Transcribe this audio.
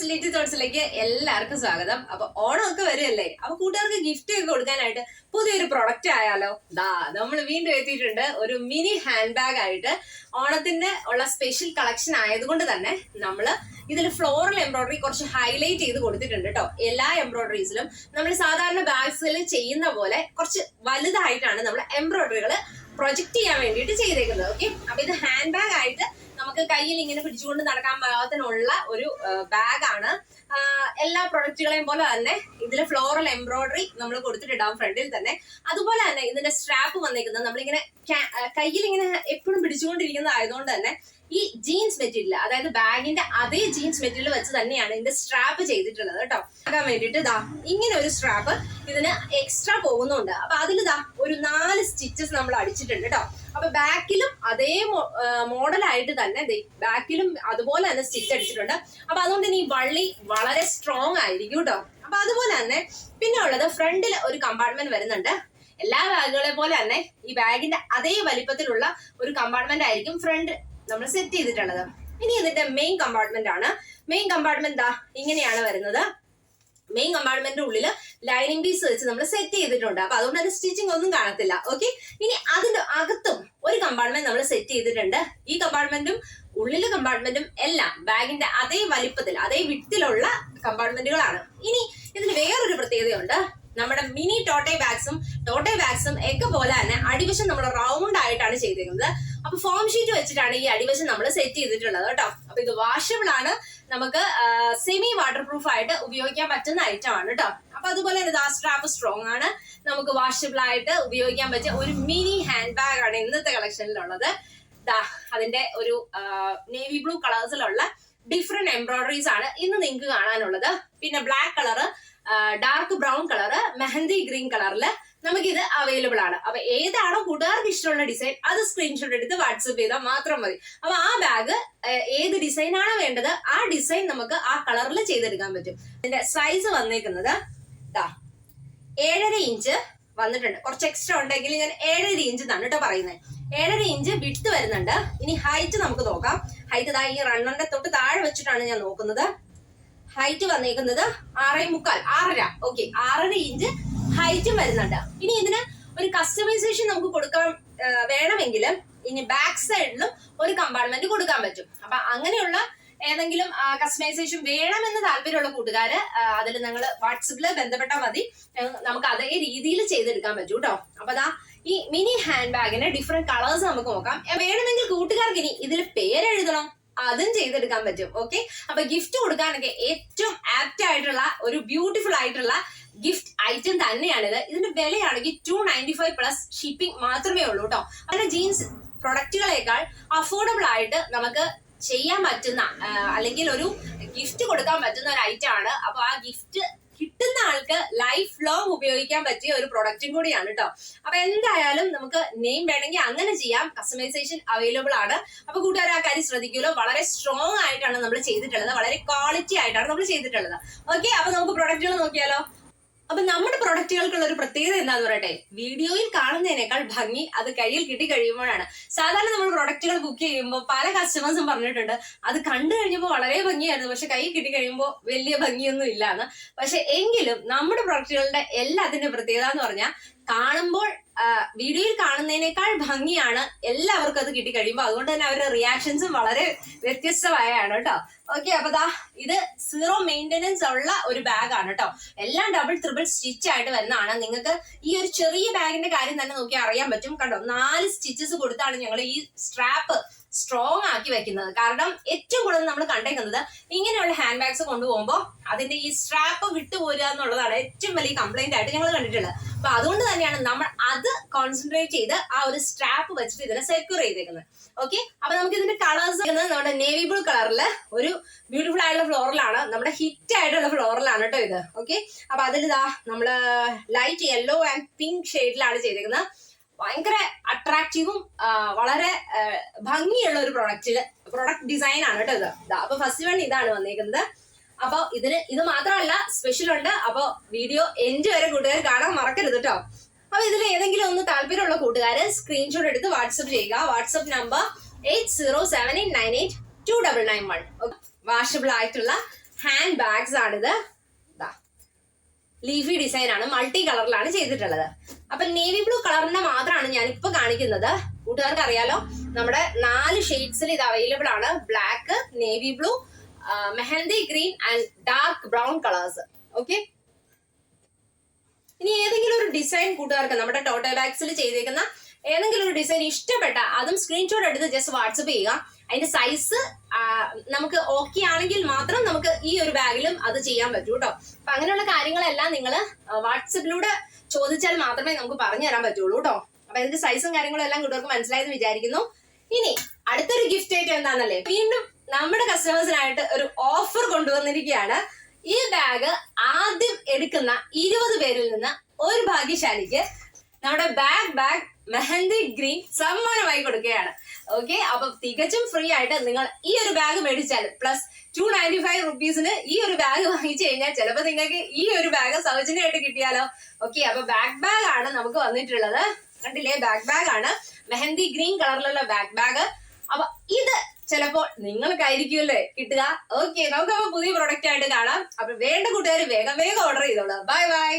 Jeans Litty തോട്ട്സിലേക്ക് എല്ലാവർക്കും സ്വാഗതം. അപ്പൊ ഓണം ഒക്കെ വരുമല്ലേ അപ്പൊ കൂട്ടുകാർക്ക് ഗിഫ്റ്റ് ഒക്കെ കൊടുക്കാനായിട്ട് പുതിയൊരു പ്രൊഡക്റ്റ് ആയാലോ? ദാ നമ്മൾ വീണ്ടും എത്തിയിട്ടുണ്ട്. ഒരു മിനി ഹാൻഡ് ബാഗ് ആയിട്ട് ഓണത്തിന്റെ ഉള്ള സ്പെഷ്യൽ കളക്ഷൻ ആയതുകൊണ്ട് തന്നെ നമ്മൾ ഇതിൽ ഫ്ലോറൽ എംബ്രോയിഡറി കുറച്ച് ഹൈലൈറ്റ് ചെയ്ത് കൊടുത്തിട്ടുണ്ട് കേട്ടോ. എല്ലാ എംബ്രോയിഡറീസിലും നമ്മൾ സാധാരണ ബാഗ്സിൽ ചെയ്യുന്ന പോലെ കുറച്ച് വലുതായിട്ടാണ് നമ്മൾ എംബ്രോയിഡറികൾ പ്രൊജക്ട് ചെയ്യാൻ വേണ്ടിയിട്ട് ചെയ്തേക്കുന്നത്. ഓക്കെ അപ്പൊ ഇത് ഹാൻഡ് ബാഗ് ആയിട്ട് നമുക്ക് കയ്യിൽ ഇങ്ങനെ പിടിച്ചുകൊണ്ട് നടക്കാൻ പാകത്തിനുള്ള ഒരു ബാഗാണ്. എല്ലാ പ്രൊഡക്റ്റുകളെയും പോലെ തന്നെ ഇതിൽ ഫ്ലോറൽ എംബ്രോയിഡറി നമ്മൾ കൊടുത്തിട്ടുണ്ടാവും ഫ്രണ്ടിൽ തന്നെ. അതുപോലെ തന്നെ ഇതിന്റെ സ്ട്രാപ്പ് വന്നിരിക്കുന്നത് നമ്മളിങ്ങനെ കയ്യിൽ ഇങ്ങനെ എപ്പോഴും പിടിച്ചുകൊണ്ടിരിക്കുന്നതായതുകൊണ്ട് തന്നെ ഈ ജീൻസ് മെറ്റീരിയൽ അതായത് ബാഗിന്റെ അതേ ജീൻസ് മെറ്റീരിയൽ വെച്ച് തന്നെയാണ് ഇതിന്റെ സ്ട്രാപ്പ് ചെയ്തിട്ടുള്ളത് കേട്ടോ. ആക്കാൻ വേണ്ടിയിട്ട് ഇതാ ഇങ്ങനെ ഒരു സ്ട്രാപ്പ് ഇതിന് എക്സ്ട്രാ പോകുന്നുണ്ട്. അപ്പൊ അതിൽ ഇതാ ഒരു നാല് സ്റ്റിച്ചസ് നമ്മൾ അടിച്ചിട്ടുണ്ട് കേട്ടോ. അപ്പൊ ബാക്കിലും അതേ മോഡലായിട്ട് തന്നെ ബാക്കിലും അതുപോലെ തന്നെ സ്റ്റിച്ച് അടിച്ചിട്ടുണ്ട്. അപ്പൊ അതുകൊണ്ട് ഇനി വള്ളി വളരെ സ്ട്രോങ് ആയിരിക്കും കേട്ടോ. അപ്പൊ അതുപോലെ തന്നെ പിന്നെ ഉള്ളത് ഫ്രണ്ടിൽ ഒരു കമ്പാർട്ട്മെന്റ് വരുന്നുണ്ട്. എല്ലാ ബാഗുകളെ പോലെ തന്നെ ഈ ബാഗിന്റെ അതേ വലിപ്പത്തിലുള്ള ഒരു കമ്പാർട്ട്മെന്റ് ആയിരിക്കും ഫ്രണ്ട് നമ്മൾ സെറ്റ് ചെയ്തിട്ടുള്ളത്. ഇനി ഇതിന്റെ മെയിൻ കമ്പാർട്ട്മെന്റ് ആണ്. മെയിൻ കമ്പാർട്ട്മെന്റ് ദാ ഇങ്ങനെയാണ് വരുന്നത്. മെയിൻ കമ്പാർട്ട്മെന്റിന്റെ ഉള്ളിൽ ലൈനിങ് പീസ് വെച്ച് നമ്മൾ സെറ്റ് ചെയ്തിട്ടുണ്ട്. അപ്പൊ അതുകൊണ്ട് അത് സ്റ്റിച്ചിങ് ഒന്നും കാണത്തില്ല. ഓക്കെ ഇനി അതിന്റെ അകത്തും ഒരു കമ്പാർട്ട്മെന്റ് നമ്മൾ സെറ്റ് ചെയ്തിട്ടുണ്ട്. ഈ കമ്പാർട്ട്മെന്റും ഉള്ളിലെ കമ്പാർട്ട്മെന്റും എല്ലാം ബാഗിന്റെ അതേ വലിപ്പത്തിൽ അതേ വിട്ടിലുള്ള കമ്പാർട്ട്മെന്റുകളാണ് ഇനി ഇതിന് വേറൊരു പ്രത്യേകതയുണ്ട്. നമ്മുടെ മിനി ടോട്ടേ ബാഗ്സും ടോട്ടേ ബാഗ്സും ഒക്കെ പോലെ തന്നെ അടിവശം നമ്മൾ റൗണ്ട് ആയിട്ടാണ് ചെയ്തിരിക്കുന്നത് അപ്പൊ ഫോം ഷീറ്റ് വെച്ചിട്ടാണ് ഈ അടിവശം നമ്മൾ സെറ്റ് ചെയ്തിട്ടുള്ളത് കേട്ടോ. അപ്പൊ ഇത് വാഷബിൾ ആണ്. നമുക്ക് സെമി വാട്ടർ പ്രൂഫ് ആയിട്ട് ഉപയോഗിക്കാൻ പറ്റുന്ന ഐറ്റം ആണ് കേട്ടോ. അപ്പൊ അതുപോലെ തന്നെ സ്ട്രാപ്പ് സ്ട്രോങ് ആണ്. നമുക്ക് വാഷബിൾ ആയിട്ട് ഉപയോഗിക്കാൻ പറ്റിയ ഒരു മിനി ഹാൻഡ് ബാഗ് ആണ് ഇന്നത്തെ കളക്ഷനിലുള്ളത് അതിന്റെ ഒരു നേവി ബ്ലൂ കളേഴ്സിലുള്ള ഡിഫറെന്റ് എംബ്രോയിഡറീസ് ആണ് ഇന്ന് നിങ്ങൾക്ക് കാണാനുള്ളത്. പിന്നെ black colour dark brown colour mehndi green കളറിൽ നമുക്കിത് അവൈലബിൾ ആണ്. അപ്പൊ ഏതാണോ കൂട്ടുകാർക്ക് ഇഷ്ടമുള്ള ഡിസൈൻ അത് സ്ക്രീൻഷോട്ട് എടുത്ത് വാട്സപ്പ് ചെയ്താൽ മാത്രം മതി. അപ്പൊ ആ ബാഗ് ഏത് ഡിസൈൻ ആണോ വേണ്ടത് ആ ഡിസൈൻ നമുക്ക് ആ കളറിൽ ചെയ്തെടുക്കാൻ പറ്റും. ഇതിന്റെ സൈസ് വന്നേക്കുന്നത് ദാ ഏഴര ഇഞ്ച് വന്നിട്ടുണ്ട്. കുറച്ച് എക്സ്ട്രാ ഉണ്ടെങ്കിൽ ഞാൻ ഏഴര ഇഞ്ച് തന്നെ കേട്ടോ പറയുന്നത് ഏഴര ഇഞ്ച് വിട്ട് വരുന്നുണ്ട്. ഇനി ഹൈറ്റ് നമുക്ക് നോക്കാം. ഹൈറ്റ് ഈ റണ്ണറിന്റെ തൊട്ട് താഴെ വെച്ചിട്ടാണ് ഞാൻ നോക്കുന്നത്. ഹൈറ്റ് വന്നേക്കുന്നത് ആറേ മുക്കാൽ ആറര. ഓക്കെ ആറര ഇഞ്ച് ഹൈറ്റും വരുന്നുണ്ട്. ഇനി ഇതിന് ഒരു കസ്റ്റമൈസേഷൻ നമുക്ക് കൊടുക്കാൻ വേണമെങ്കിൽ ഇനി ബാക്ക് സൈഡിലും ഒരു കമ്പാർട്ട്മെന്റ് കൊടുക്കാൻ പറ്റും. അപ്പൊ അങ്ങനെയുള്ള ഏതെങ്കിലും കസ്റ്റമൈസേഷൻ വേണമെന്ന് താല്പര്യമുള്ള കൂട്ടുകാര് അതിൽ നിങ്ങൾ വാട്സപ്പിൽ ബന്ധപ്പെട്ടാൽ മതി. നമുക്ക് അതേ രീതിയിൽ ചെയ്തെടുക്കാൻ പറ്റും കേട്ടോ. അപ്പൊ അതാ ഈ മിനി ഹാൻഡ് ബാഗിന് ഡിഫറെന്റ് കളേഴ്സ് നമുക്ക് നോക്കാം. വേണമെങ്കിൽ കൂട്ടുകാർക്ക് ഇനി ഇതിൽ പേരെഴുതണം. അതും ചെയ്തെടുക്കാൻ പറ്റും ഓക്കെ അപ്പൊ ഗിഫ്റ്റ് കൊടുക്കാനൊക്കെ ഏറ്റവും ആപ്റ്റ് ആയിട്ടുള്ള ഒരു ബ്യൂട്ടിഫുൾ ആയിട്ടുള്ള ഗിഫ്റ്റ് ഐറ്റം തന്നെയാണിത്. ഇതിന്റെ വിലയാണെങ്കിൽ two ninety five plus shipping മാത്രമേ ഉള്ളൂ കേട്ടോ അങ്ങനെ ജീൻസ് പ്രൊഡക്റ്റുകളേക്കാൾ അഫോർഡബിൾ ആയിട്ട് നമുക്ക് ചെയ്യാൻ പറ്റുന്ന അല്ലെങ്കിൽ ഒരു ഗിഫ്റ്റ് കൊടുക്കാൻ പറ്റുന്ന ഒരു ഐറ്റം ആണ്. അപ്പൊ ആ ഗിഫ്റ്റ് കിട്ടുന്ന ആൾക്ക് ലൈഫ് ലോങ് ഉപയോഗിക്കാൻ പറ്റിയ ഒരു പ്രൊഡക്റ്റും കൂടിയാണ് കേട്ടോ അപ്പൊ എന്തായാലും നമുക്ക് നെയിം വേണമെങ്കിൽ അങ്ങനെ ചെയ്യാം. കസ്റ്റമൈസേഷൻ അവൈലബിൾ ആണ്. അപ്പൊ കൂട്ടുകാർ ആ കാര്യം ശ്രദ്ധിക്കുമല്ലോ. വളരെ സ്ട്രോങ് ആയിട്ടാണ് നമ്മൾ ചെയ്തിട്ടുള്ളത്. വളരെ ക്വാളിറ്റി ആയിട്ടാണ് നമ്മൾ ചെയ്തിട്ടുള്ളത്. ഓക്കെ അപ്പൊ നമുക്ക് പ്രൊഡക്റ്റുകൾ നോക്കിയാലോ? അപ്പൊ നമ്മുടെ പ്രൊഡക്റ്റുകൾക്കുള്ള ഒരു പ്രത്യേകത എന്താന്ന് പറയട്ടെ? വീഡിയോയിൽ കാണുന്നതിനേക്കാൾ ഭംഗി അത് കയ്യിൽ കിട്ടി കഴിയുമ്പോഴാണ്. സാധാരണ നമ്മൾ പ്രൊഡക്റ്റുകൾ ബുക്ക് ചെയ്യുമ്പോൾ പല കസ്റ്റമേഴ്സും പറഞ്ഞിട്ടുണ്ട് അത് കണ്ടു കഴിഞ്ഞപ്പോൾ വളരെ ഭംഗിയായിരുന്നു പക്ഷെ കയ്യിൽ കിട്ടി കഴിയുമ്പോൾ വലിയ ഭംഗിയൊന്നും ഇല്ലാന്ന്. പക്ഷെ എങ്കിലും നമ്മുടെ പ്രൊഡക്റ്റുകളുടെ എല്ലാത്തിന്റെ പ്രത്യേകത എന്ന് പറഞ്ഞാൽ കാണുമ്പോൾ വീഡിയോയിൽ കാണുന്നതിനേക്കാൾ ഭംഗിയാണ് എല്ലാവർക്കും അത് കിട്ടി കഴിയുമ്പോൾ. അതുകൊണ്ട് തന്നെ അവരുടെ റിയാക്ഷൻസും വളരെ വ്യത്യസ്തമായാണ് കേട്ടോ. ഓക്കെ അപ്പൊ ദാ ഇത് സീറോ മെയിന്റനൻസ് ഉള്ള ഒരു ബാഗാണ് കേട്ടോ. എല്ലാം ഡബിൾ ത്രിബിൾ സ്റ്റിച്ച് ആയിട്ട് വരുന്നതാണ്. നിങ്ങൾക്ക് ഈ ഒരു ചെറിയ ബാഗിന്റെ കാര്യം തന്നെ നോക്കി അറിയാൻ പറ്റും. കണ്ടോ? നാല് സ്റ്റിച്ചസ് കൊടുത്താണ് ഞങ്ങൾ ഈ സ്ട്രാപ്പ് സ്ട്രോങ് ആക്കി വെക്കുന്നത്. കാരണം ഏറ്റവും കൂടുതൽ നമ്മൾ കണ്ടേക്കുന്നത് ഇങ്ങനെയുള്ള ഹാൻഡ് ബാഗ്സ് കൊണ്ടുപോകുമ്പോൾ അതിന്റെ ഈ സ്ട്രാപ്പ് വിട്ടുപോരുക എന്നുള്ളതാണ് ഏറ്റവും വലിയ കംപ്ലൈന്റ് ആയിട്ട് ഞങ്ങൾ കണ്ടിട്ടുള്ളത്. അപ്പൊ അതുകൊണ്ട് തന്നെയാണ് നമ്മൾ അത് കോൺസെൻട്രേറ്റ് ചെയ്ത് ആ ഒരു സ്ട്രാപ്പ് വെച്ചിട്ട് ഇതിനെ സെക്യൂർ ചെയ്തേക്കുന്നത്. ഓക്കെ അപ്പൊ നമുക്ക് ഇതിന്റെ കളേഴ്സ് നമ്മുടെ നേവി ബ്ലൂ കളറിൽ ഒരു ബ്യൂട്ടിഫുൾ ആയിട്ടുള്ള ഫ്ലോറിലാണ് നമ്മുടെ ഹിറ്റ് ആയിട്ടുള്ള ഫ്ലോറിലാണ് കേട്ടോ ഇത്. ഓക്കെ അപ്പൊ അതിലിതാ നമ്മൾ ലൈറ്റ് യെല്ലോ ആൻഡ് പിങ്ക് ഷെയ്ഡിലാണ് ചെയ്തേക്കുന്നത്. ഭയങ്കര അട്രാക്റ്റീവും വളരെ ഭംഗിയുള്ള ഒരു പ്രൊഡക്റ്റിൽ പ്രൊഡക്റ്റ് ഡിസൈൻ ആണ് കേട്ടോ ഇത്. അപ്പൊ ഫസ്റ്റ് വൺ ഇതാണ് വന്നേക്കുന്നത്. അപ്പൊ ഇതിന് ഇത് മാത്രമല്ല സ്പെഷ്യൽ ഉണ്ട്. അപ്പൊ വീഡിയോ എൻഡ് വരെ കൂട്ടുകാർ കാണാൻ മറക്കരുത് കേട്ടോ. അപ്പൊ ഇതിൽ ഏതെങ്കിലും ഒന്ന് താല്പര്യമുള്ള കൂട്ടുകാർ സ്ക്രീൻഷോട്ട് എടുത്ത് വാട്സപ്പ് ചെയ്യുക. WhatsApp number eight zero seven eight nine eight two double nine one washable ആയിട്ടുള്ള ഹാൻഡ് ബാഗ്സ് ആണിത്. ലീഫി ഡിസൈൻ ആണ് മൾട്ടി കളറിലാണ് ചെയ്തിട്ടുള്ളത്. അപ്പൊ നേവി ബ്ലൂ കളറിന്റെ മാത്രമാണ് ഞാൻ ഇപ്പൊ കാണിക്കുന്നത്. കൂട്ടുകാർക്ക് അറിയാലോ നമ്മുടെ നാല് ഷെയ്ഡ്സിൽ ഇത് അവൈലബിൾ ആണ്. Black navy blue mehndi green and dark brown colours okay ഇനി ഏതെങ്കിലും ഒരു ഡിസൈൻ കൂട്ടുകാർക്ക് നമ്മുടെ ടോട്ടൽ ബാഗ്സിൽ ചെയ്തേക്കുന്ന ഏതെങ്കിലും ഒരു ഡിസൈൻ ഇഷ്ടപ്പെട്ട അതും സ്ക്രീൻഷോട്ട് എടുത്ത് ജസ്റ്റ് വാട്സപ്പ് ചെയ്യുക. അതിന്റെ സൈസ് നമുക്ക് ഓക്കെ ആണെങ്കിൽ മാത്രം നമുക്ക് ഈ ഒരു ബാഗിലും അത് ചെയ്യാൻ പറ്റൂ കേട്ടോ അപ്പൊ അങ്ങനെയുള്ള കാര്യങ്ങളെല്ലാം നിങ്ങൾ വാട്സപ്പിലൂടെ ചോദിച്ചാൽ മാത്രമേ നമുക്ക് പറഞ്ഞു തരാൻ പറ്റുള്ളൂ കേട്ടോ അപ്പൊ ഇതിന്റെ സൈസും കാര്യങ്ങളും എല്ലാം കുട്ടികൾക്ക് മനസ്സിലായെന്ന് വിചാരിക്കുന്നു. ഇനി അടുത്തൊരു ഗിഫ്റ്റ് ഐറ്റം എന്താണെന്നല്ലേ വീണ്ടും നമ്മുടെ കസ്റ്റമേഴ്സിനായിട്ട് ഒരു ഓഫർ കൊണ്ടുവന്നിരിക്കുകയാണ്. ഈ ബാഗ് ആദ്യം എടുക്കുന്ന ഇരുപത് പേരിൽ നിന്ന് ഒരു ഭാഗ്യശാലിക്ക് നമ്മുടെ ബാഗ് ബാഗ് മെഹന്തി ഗ്രീൻ സമ്മാനമായി കൊടുക്കുകയാണ്. ഓക്കെ അപ്പൊ തികച്ചും ഫ്രീ ആയിട്ട് നിങ്ങൾ ഈ ഒരു ബാഗ് മേടിച്ചാൽ പ്ലസ് ടു നയന്റി ഫൈവ് റുപ്പീസിന് ഈ ഒരു ബാഗ് വാങ്ങിച്ചു കഴിഞ്ഞാൽ ചിലപ്പോൾ നിങ്ങൾക്ക് ഈ ഒരു ബാഗ് സൗജന്യമായിട്ട് കിട്ടിയാലോ. ഓക്കെ അപ്പൊ ബാക്ക് ബാഗ് ആണ് നമുക്ക് വന്നിട്ടുള്ളത്. കണ്ടില്ലേ? ബാക്ക് ബാഗ് ആണ്. മെഹന്തി ഗ്രീൻ കളറിലുള്ള ബാക്ക് ബാഗ് അപ്പൊ ഇത് ചിലപ്പോൾ നിങ്ങൾക്കായിരിക്കുമല്ലേ കിട്ടുക. ഓക്കെ നമുക്ക് അപ്പൊ പുതിയ പ്രൊഡക്റ്റ് ആയിട്ട് കാണാം. അപ്പൊ വേണ്ട കൂട്ടുകാർ വേഗം വേഗം ഓർഡർ ചെയ്തോളാം. Bye bye